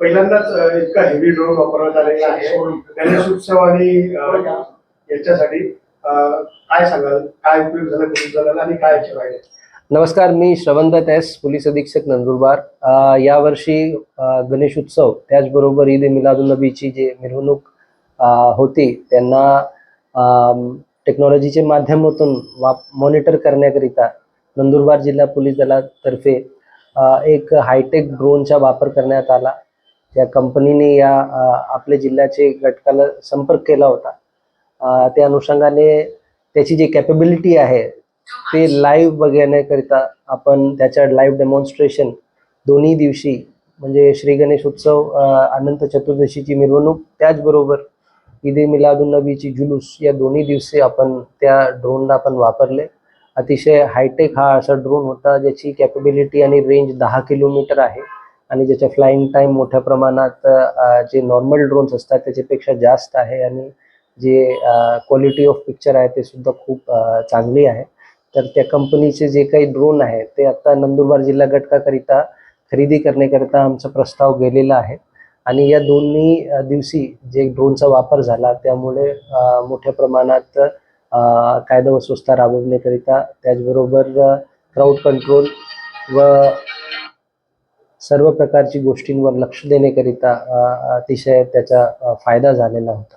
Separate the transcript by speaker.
Speaker 1: पहिल्यांदाच इतका heavy drone वापरण्यात आलेला आहे. गणेश उत्सव आणि अ, याच्यासाठी काय सांगाल? काय उपयोग झाला कधी झाला आणि काय याचे फायदे
Speaker 2: नमस्कार मी श्रवणदत्त एस पोलीस अधीक्षक नंदुरबार. यावर्षी गणेश उत्सव त्याचबरोबर ईद ए मिलादुलनबीची जे मिरवणूक होती त्यांना टेक्नॉलॉजीचे माध्यमातून वाप मॉनिटर करण्याकरिता नंदुरबार जिल्हा पोलीस दलातर्फे एक हायटेक ड्रोनचा वापर करण्यात आला. त्या कंपनीने या आपल्या जिल्ह्याचे घटकाला संपर्क केला होता. त्या अनुषंगाने त्याची जी कॅपेबिलिटी आहे ते लाईव्ह बघण्याकरिता आपण त्याच्या लाईव्ह डेमॉन्स्ट्रेशन दोन्ही दिवशी म्हणजे श्री गणेश उत्सव अनंत चतुर्दशीची मिरवणूक त्याचबरोबर ईद ए मिलादुन्नबीची जुलूस या दोन्ही दिवशी आपण त्या ड्रोनला आपण वापरले. अतिशय हायटेक हा असा ड्रोन होता ज्याची कॅपेबिलिटी आणि रेंज दहा किलोमीटर आहे. आणि ज्याच्या फ्लाईंग टाईम मोठ्या प्रमाणात जे नॉर्मल ड्रोन्स असतात त्याच्यापेक्षा जास्त आहे आणि जे क्वालिटी ऑफ पिक्चर आहे ते सुद्धा खूप चांगली आहे. तर त्या कंपनीचे जे काही ड्रोन आहे ते आता नंदुरबार जिल्हा घटकाकरिता खरेदी करण्याकरिता आमचा प्रस्ताव गेलेला आहे. आणि या दोन्ही दिवशी जे ड्रोनचा वापर झाला त्यामुळे मोठ्या प्रमाणात कायदा व सुव्यवस्था राबवण्याकरिता त्याचबरोबर क्राऊड कंट्रोल व सर्व प्रकारची गोष्टींवर लक्ष देण्याकरिता अतिशय त्याचा फायदा झालेला होता.